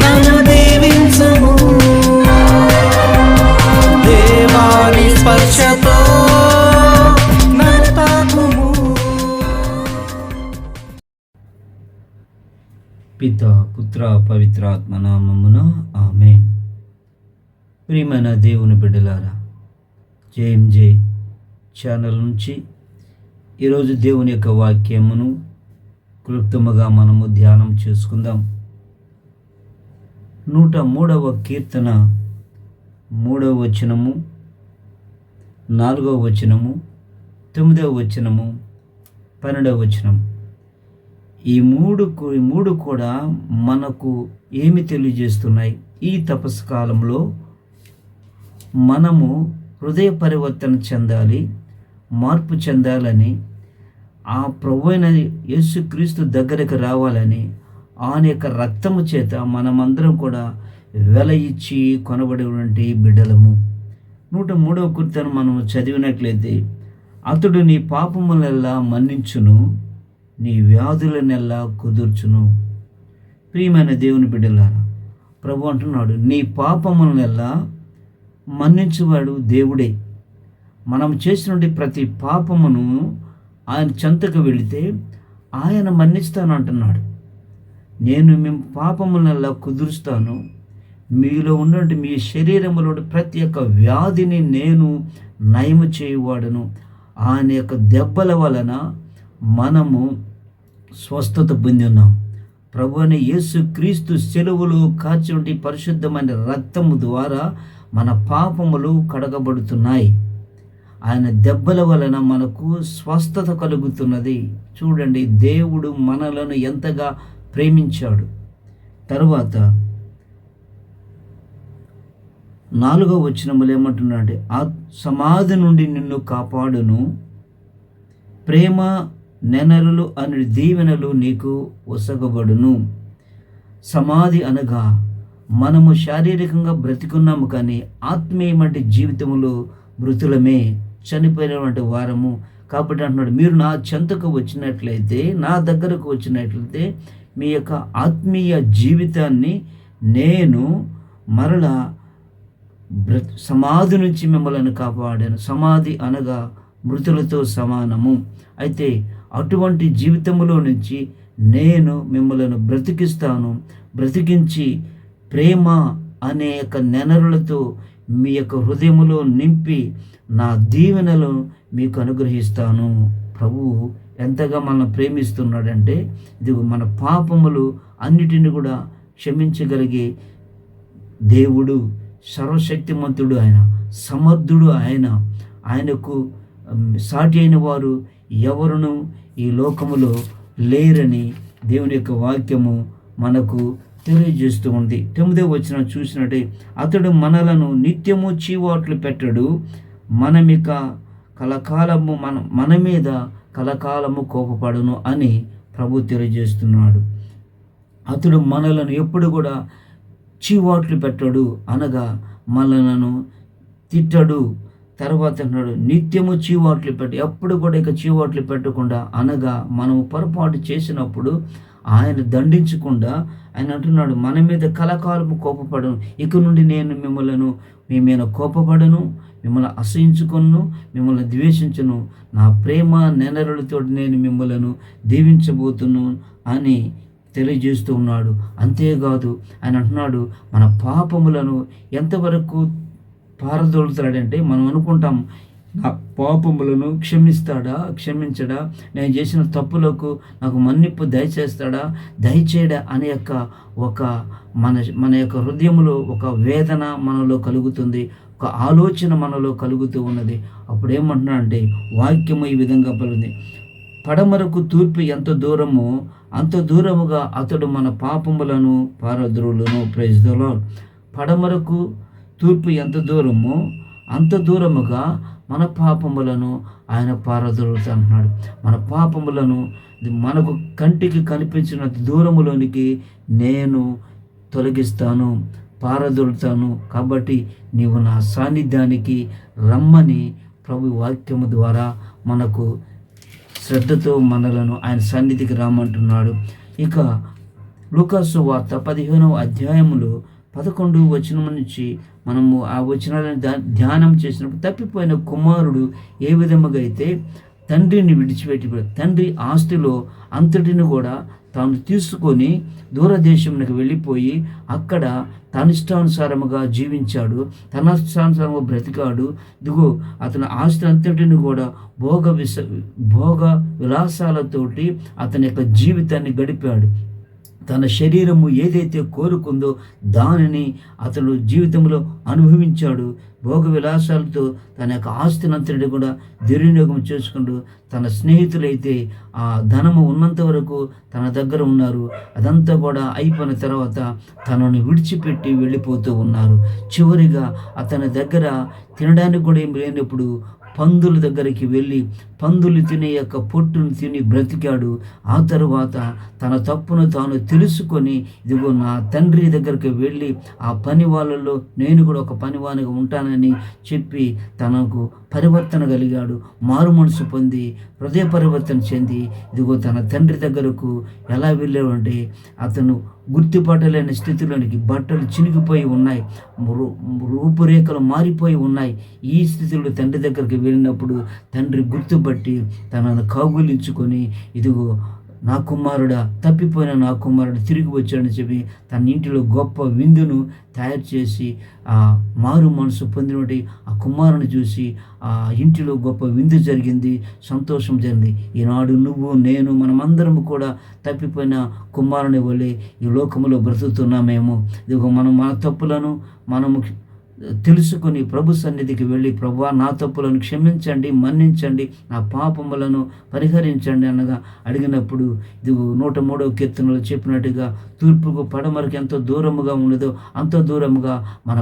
నన్ను దేవాని స్పర్శతో పిత పుత్ర పవిత్రాత్మ నామమున ఆమె ప్రియమైన దేవుని బిడ్డలారా జేఎంజే ఛానల్ నుంచి ఈరోజు దేవుని యొక్క వాక్యమును క్లుప్తముగా మనము ధ్యానం చేసుకుందాం. నూట మూడవ కీర్తన మూడవ వచనము నాలుగవ వచనము తొమ్మిదవ వచనము పన్నెండవ వచనం ఈ మూడు ఈ మూడు కూడా మనకు ఏమి తెలియజేస్తున్నాయి? ఈ తపస్సు కాలంలో మనము హృదయ పరివర్తన చెందాలి మార్పు చెందాలని ఆ ప్రభు అయిన యేసుక్రీస్తు దగ్గరకు రావాలని ఆయన యొక్క రక్తము చేత మనమందరం కూడా వెల ఇచ్చి కొనబడేటువంటి బిడ్డలము. నూట మూడవ కీర్తన మనం చదివినట్లయితే అతడు నీ పాపములెల్లా మన్నించును నీ వ్యాధులనెల్లా కుదుర్చును. ప్రియమైన దేవుని బిడ్డలారా ప్రభు అంటున్నాడు నీ పాపములనెల్లా మన్నించువాడు దేవుడే. మనం చేసినటువంటి ప్రతి పాపమును ఆయన చెంతకు వెళితే ఆయన మన్నిస్తాను అంటున్నాడు. నేను మీ పాపములల్లా కుదురుస్తాను? మీలో ఉన్నటువంటి మీ శరీరంలో ప్రతి ఒక్క వ్యాధిని నేను నయము చేయవాడను. ఆయన యొక్క దెబ్బల వలన మనము స్వస్థత పొంది ఉన్నాం. ప్రభు అని యేసు క్రీస్తు సెలవులు కాచినటువంటి పరిశుద్ధమైన రక్తము ద్వారా మన పాపములు కడగబడుతున్నాయి. ఆయన దెబ్బల వలన మనకు స్వస్థత కలుగుతున్నది. చూడండి దేవుడు మనలను ఎంతగా ప్రేమించాడు. తరువాత నాలుగో వచనములు ఏమంటున్నాడు ఆ సమాధి నుండి నిన్ను కాపాడును. ప్రేమ నెనరులు అని దీవెనలు నీకు ఒసగబడును. సమాధి అనగా మనము శారీరకంగా బ్రతికున్నాము కానీ ఆత్మీయమంటే జీవితంలో మృతులమే. చనిపోయినటువంటి వారము. కాబట్టి అంటున్నాడు మీరు నా చెంతకు వచ్చినట్లయితే నా దగ్గరకు వచ్చినట్లయితే మీ యొక్క ఆత్మీయ జీవితాన్ని నేను మరలా బ్ర సమాధి నుంచి మిమ్మల్ని కాపాడాను. సమాధి అనగా మృతులతో సమానము. అయితే అటువంటి జీవితంలో నుంచి నేను మిమ్మల్ని బ్రతికిస్తాను. బ్రతికించి ప్రేమ అనే యొక్క నెనరులతో మీ యొక్క హృదయములో నింపి నా దీవెనలు మీకు అనుగ్రహిస్తాను. ప్రభువు ఎంతగా మనల్ని ప్రేమిస్తున్నాడంటే ఇది మన పాపములు అన్నిటిని కూడా క్షమించగలిగే దేవుడు సర్వశక్తిమంతుడు ఆయన సమర్థుడు ఆయన. ఆయనకు సాటి అయిన వారు ఎవరును ఈ లోకములో లేరని దేవుని యొక్క వాక్యము మనకు తెలియజేస్తూ ఉంది తొమ్మిదో వచ్చిన చూసినట్టే అతడు మనలను నిత్యము చీవాట్లు పెట్టడు. మనమిక కలకాలము మన మన మీద కలకాలము కోపపడును అని ప్రభు తెలియజేస్తున్నాడు. అతడు మనలను ఎప్పుడు కూడా చీవాట్లు పెట్టడు అనగా మనలను తిట్టడు. తర్వాత అన్నాడు నిత్యము చీవాట్లు పెట్టి ఎప్పుడు కూడా ఇక చీవాట్లు పెట్టకుండా అనగా మనం పొరపాటు చేసినప్పుడు ఆయన దండించకుండా ఆయన అంటున్నాడు మన మీద కలకాలము కోపపడను. ఇక నుండి నేను మిమ్మలను మీ మీద కోపపడను మిమ్మల్ని అసహించుకొను మిమ్మల్ని ద్వేషించను. నా ప్రేమ నెనరులతో నేను మిమ్మలను దీవించబోతును అని తెలియజేస్తూ ఉన్నాడు. అంతేకాదు ఆయన అంటున్నాడు మన పాపములను ఎంతవరకు పారదోలుతాడంటే మనం అనుకుంటాం నా పాపములను క్షమిస్తాడా? క్షమించడా? నేను చేసిన తప్పులకు నాకు మన్నిప్పు దయచేస్తాడా? దయచేయడా అనే యొక్క ఒక మన మన యొక్క హృదయంలో ఒక వేదన మనలో కలుగుతుంది ఒక ఆలోచన మనలో కలుగుతూ ఉన్నది. అప్పుడు ఏమంటున్నా అంటే వాక్యము ఈ విధంగా పలుంది పడమరకు తూర్పు ఎంత దూరమో అంత దూరముగా అతడు మన పాపములను పారద్రులను. ప్రైజ్దలో పడమరకు తూర్పు ఎంత దూరమో అంత దూరముగా మన పాపములను ఆయన పారదొరుతా అంటున్నాడు. మన పాపములను మనకు కంటికి కనిపించిన దూరములోనికి నేను తొలగిస్తాను పారదొలుతాను కాబట్టి నీవు నా సాన్నిధ్యానికి రమ్మని ప్రభు వాక్యము ద్వారా మనకు శ్రద్ధతో మనలను ఆయన సన్నిధికి రామంటున్నాడు ఇక లుకసు వార్త పదిహేనవ అధ్యాయములో పదకొండు వచనం నుంచి మనము ఆ వచనాలను ధ్యానం చేసినప్పుడు తప్పిపోయిన కుమారుడు ఏ విధముగా అయితే తండ్రిని విడిచిపెట్టి తండ్రి ఆస్తిలో అంతటిని కూడా తాను తీసుకొని దూరదేశంలోకి వెళ్ళిపోయి అక్కడ తనిష్టానుసారముగా జీవించాడు. తనష్టానుసారముగా బ్రతికాడు. దిగో అతని ఆస్తి అంతటిని కూడా భోగ విస భోగ విలాసాలతోటి అతని యొక్క జీవితాన్ని గడిపాడు. తన శరీరము ఏదైతే కోరుకుందో దానిని అతడు జీవితంలో అనుభవించాడు. భోగ విలాసాలతో తన యొక్క ఆస్తినంతటిని కూడా దుర్వినియోగం చేసుకుంటూ తన స్నేహితులైతే ఆ ధనము ఉన్నంత వరకు తన దగ్గర ఉన్నారు. అదంతా కూడా అయిపోయిన తర్వాత తనను విడిచిపెట్టి వెళ్ళిపోతూ ఉన్నారు. చివరిగా అతని దగ్గర తినడానికి కూడా ఏం లేనప్పుడు పందుల దగ్గరికి వెళ్ళి పందులు తినే యొక్క పొట్టును తిని బ్రతికాడు. ఆ తరువాత తన తప్పును తాను తెలుసుకొని ఇదిగో నా తండ్రి దగ్గరికి వెళ్ళి ఆ పని వాళ్ళలో నేను కూడా ఒక పనివానిగా ఉంటానని చెప్పి తనకు పరివర్తన కలిగాడు. మారు మనసు పొంది హృదయ పరివర్తన చెంది ఇదిగో తన తండ్రి దగ్గరకు ఎలా వెళ్ళాడంటే అతను గుర్తుపట్టలేని స్థితిలోనికి బట్టలు చినిగిపోయి ఉన్నాయి. రూ- రూపురేఖలు మారిపోయి ఉన్నాయి. ఈ స్థితిలో తండ్రి దగ్గరికి వెళ్ళినప్పుడు తండ్రి గుర్తుపట్టి తనను కౌగులించుకొని ఇదిగో నా కుమారుడా తప్పిపోయిన నా కుమారుడు తిరిగి వచ్చాడని చెప్పి తన ఇంటిలో గొప్ప విందును తయారు చేసి ఆ మారు మనసు పొందినటువంటి ఆ కుమారుని చూసి ఆ ఇంటిలో గొప్ప విందు జరిగింది సంతోషం జరిగింది. ఈనాడు నువ్వు నేను మనమందరం కూడా తప్పిపోయిన కుమారుని వల్లే ఈ లోకంలో బ్రతుకుతున్నామేమో. ఇదిగో మనం మన తప్పులను మనము తెలుసుకొని ప్రభు సన్నిధికి వెళ్ళి ప్రభు నా తప్పులను క్షమించండి మన్నించండి నా పాపములను పరిహరించండి అనగా అడిగినప్పుడు ఇది నూట మూడవ కీర్తనలో చెప్పినట్టుగా తూర్పుకు పడమరకు ఎంత దూరముగా ఉన్నదో అంత దూరముగా మన